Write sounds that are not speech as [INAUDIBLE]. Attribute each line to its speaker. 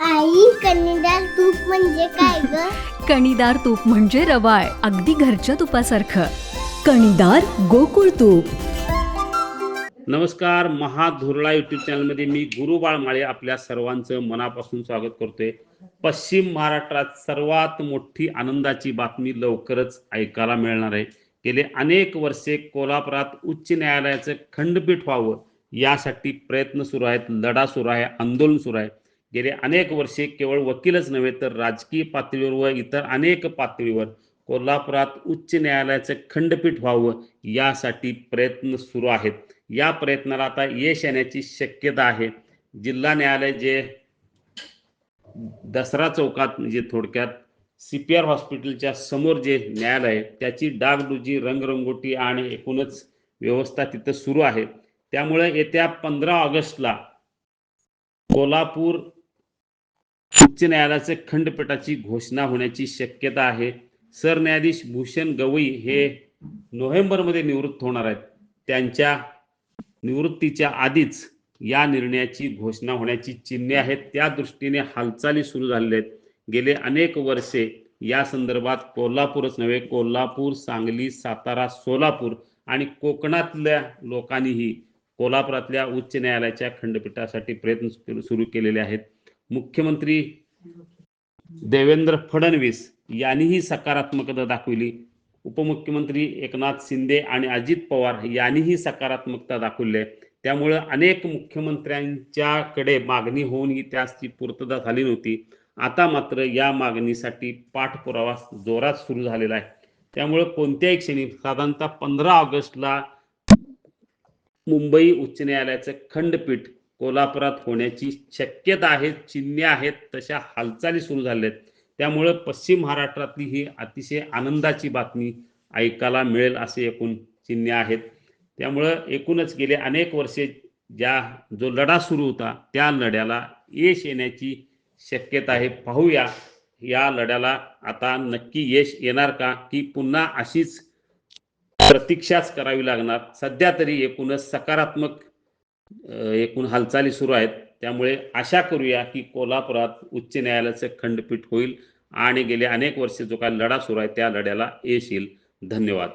Speaker 1: आई कन्नडार तूप म्हणजे काय [LAUGHS] ग?
Speaker 2: कणीदार तूप म्हणजे रवाळ अगदी घरच्या तुपासारखं.
Speaker 3: कणीदार गोकुळ तूप.
Speaker 4: नमस्कार महाधुरळा युट्यूब चॅनलमध्ये मी गुरु बाळमाळे आपल्या सर्वांचं मनापासून स्वागत करतोय. पश्चिम महाराष्ट्रात सर्वात मोठी आनंदाची बातमी लवकरच ऐकायला मिळणार आहे. गेले अनेक वर्षे कोल्हापुरात उच्च न्यायालयाचं खंडपीठ व्हावं यासाठी प्रयत्न सुरू आहेत लढा सुरू आहे आंदोलन सुरू आहे. गेले अनेक वर्षे केवळ वकीलच नव्हे तर राजकीय पातळीवर व इतर अनेक पातळीवर कोल्हापुरात उच्च न्यायालयाचं खंडपीठ व्हावं यासाठी प्रयत्न सुरू आहेत. या प्रयत्नाला आता यश येण्याची शक्यता आहे. जिल्हा न्यायालय जे दसरा चौकात म्हणजे थोडक्यात सी पी आर हॉस्पिटलच्या समोर जे न्यायालय त्याची डागडुजी रंगरंगोटी आणि एकूणच व्यवस्था तिथं सुरू आहे. त्यामुळे येत्या पंधरा ऑगस्टला कोल्हापूर उच्च न्यायालयाचे खंडपीठाची घोषणा होण्याची शक्यता आहे. सरन्यायाधीश भूषण गवई हे नोव्हेंबरमध्ये निवृत्त होणार आहेत. त्यांच्या निवृत्तीच्या आधीच या निर्णयाची घोषणा होण्याची चिन्हे आहेत. त्या दृष्टीने हालचाली सुरू झालेल्या आहेत. गेले अनेक वर्षे या संदर्भात कोल्हापूरच नव्हे कोल्हापूर सांगली सातारा सोलापूर आणि कोकणातल्या लोकांनीही कोल्हापुरातल्या उच्च न्यायालयाच्या खंडपीठासाठी प्रयत्न सुरू केलेले आहेत. मुख्यमंत्री देवेंद्र फडणवीस यांनीही सकारात्मकता दाखवली. उपमुख्यमंत्री एकनाथ शिंदे आणि अजित पवार यांनीही सकारात्मकता दाखवली. आहे त्यामुळे अनेक मुख्यमंत्र्यांच्याकडे मागणी होऊनही त्याची पूर्तता झाली नव्हती. आता मात्र या मागणीसाठी पाठपुरावा जोरात सुरू झालेला आहे. त्यामुळे कोणत्याही क्षणी साधारणतः पंधरा ऑगस्टला मुंबई उच्च न्यायालयाचं खंडपीठ कोल्हापुरात होण्याची शक्यता आहे चिन्हे आहेत तशा हालचाली सुरू झाल्या आहेत त्यामुळं पश्चिम महाराष्ट्रातली ही अतिशय आनंदाची बातमी ऐकायला मिळेल असे एकूण चिन्हे आहेत. त्यामुळं एकूणच गेले अनेक वर्षे ज्या जो लढा सुरू होता त्या लढ्याला यश येण्याची शक्यता आहे. पाहूया या लढ्याला आता नक्की यश येणार का की पुन्हा अशीच प्रतीक्षाच करावी लागणार? सध्या तरी एकूणच सकारात्मक एकूण हालचाली सुरू आहेत. त्यामुळे आशा करूया की कोल्हापुरात उच्च न्यायालयाचं खंडपीठ होईल आणि गेले अनेक वर्षे जो काय लढा सुरू आहे त्या लढ्याला येशील. धन्यवाद.